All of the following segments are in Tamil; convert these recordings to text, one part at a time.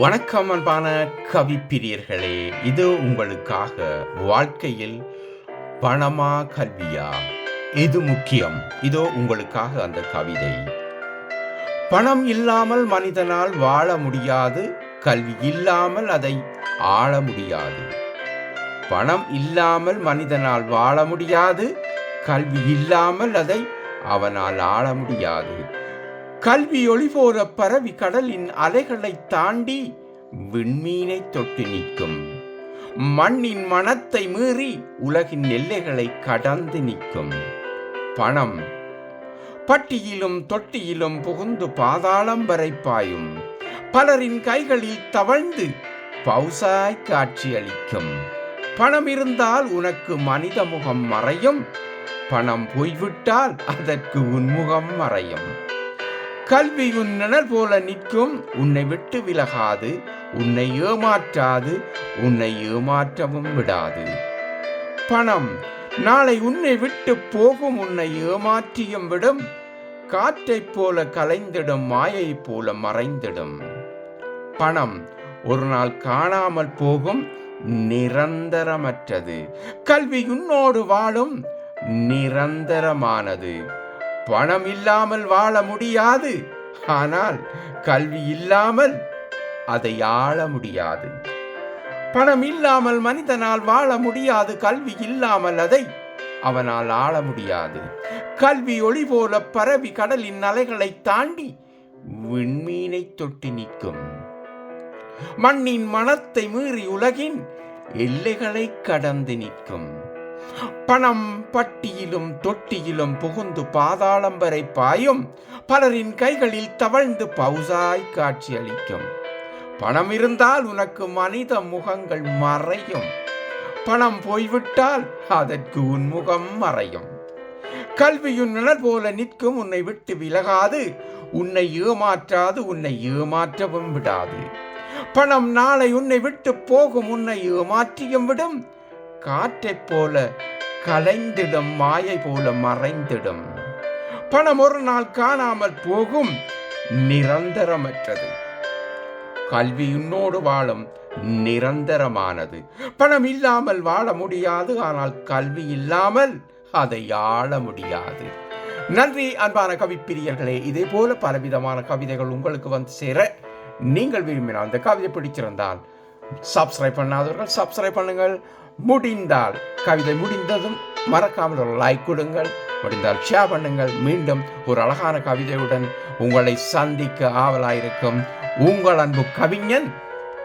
வணக்கம் அன்பான கவிப்பிரியர்களே இது உங்களுக்காக வாழ்க்கையில் பணமா கல்வியா? இது முக்கியம்? இதோ உங்களுக்காக அந்த கவிதை. பணம் இல்லாமல் மனிதனால் வாழ முடியாது கல்வி இல்லாமல் அதை ஆள முடியாது. பணம் இல்லாமல் மனிதனால் வாழ முடியாது கல்வி இல்லாமல் அதை அவனால் ஆள முடியாது. கல்வி ஒளிபோல பரவி கடலின் அலைகளை தாண்டி விண்மீனை தொட்டு நிற்கும். மண்ணின் மனத்தை மீறி உலகின் எல்லைகளை கடந்து நிற்கும். பணம். பட்டியிலும் தொட்டியிலும் புகுந்து பாதாளம் வரை பாயும். பலரின் கைகளில் தவழ்ந்து பௌசாய் காட்சியளிக்கும் பணம் இருந்தால் உனக்கு மனித முகம் மறையும். பணம் போய்விட்டால் அதற்கு உன்முகம் மறையும். கல்வி நிழல் போல நிற்கும். உன்னை விட்டு விலகாது. உன்னை ஏமாற்றாது. உன்னை ஏமாற்றவும் விடாது. பணம். நாளை உன்னை விட்டு போகும். உன்னை ஏமாற்றியும் விடும். காற்றைப் போல கலைந்திடும். மாயை போல மறைந்திடும். பணம். ஒரு நாள் காணாமல் போகும். நிரந்தரமற்றது. கல்வி உன்னோடு வாழும். நிரந்தரமானது. பணம் இல்லாமல் வாழ முடியாது. ஆனால் கல்வி இல்லாமல் அதை ஆள முடியாது. பணம் இல்லாமல் மனிதனால் வாழ முடியாது. கல்வி இல்லாமல் அதை அவனால் ஆள முடியாது. கல்வி ஒளி போல பரவி கடலின் அலைகளை தாண்டி விண்மீனை தொட்டி நிற்கும். மண்ணின் மனத்தை மீறி உலகின் எல்லைகளை கடந்து நிற்கும். பணம் பட்டியிலும் தொட்டியிலும் புகுந்து பாதாளம் வரை பாயும். பலரின் கைகளில் தவழ்ந்து பவுசாய் காட்சியளிக்கும். பணம் இருந்தால் உனக்கு மனித முகங்கள் மறையும். பணம் போய்விட்டால் அதற்கு உன் முகம் மறையும். கல்வியுன் நிழல் போல நிற்கும் உன்னை விட்டு விலகாது. உன்னை ஏமாற்றாது உன்னை ஏமாற்றவும் விடாது. பணம் நாளை உன்னை விட்டு போகும் உன்னை ஏமாற்றியும் விடும். காற்றைப் போல கலைந்திடும் மாயை போல மறைந்திடும். பணம் ஒரு நாள் காணாமல் போகும் நிரந்தரமற்றது. கல்வி உன்னோடு வாழும் நிரந்தரமானது. பணம் இல்லாமல் வாழ முடியாது ஆனால் கல்வி இல்லாமல் அதை ஆள முடியாது. நன்றி அன்பான கவிப்பிரியர்களே இதே போல பலவிதமான கவிதைகள் உங்களுக்கு வந்து சேர நீங்கள் விரும்பினால் அந்த கவிதை பிடிச்சிருந்தால் சப்ஸ்கிரைப் பண்ணாதவர்கள் சப்ஸ்கிரைப் பண்ணுங்கள். முடிந்தால் கவிதை முடிந்ததும் மறக்காமல் ஒரு லைக் கொடுங்கள். முடிந்தால் ஷேர் பண்ணுங்கள். மீண்டும் ஒரு அழகான கவிதையுடன் உங்களை சந்திக்க ஆவலாயிருக்கும் உங்கள் அன்பு கவிஞன்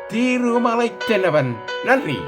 தீருமலை தென்னவன் நன்றி.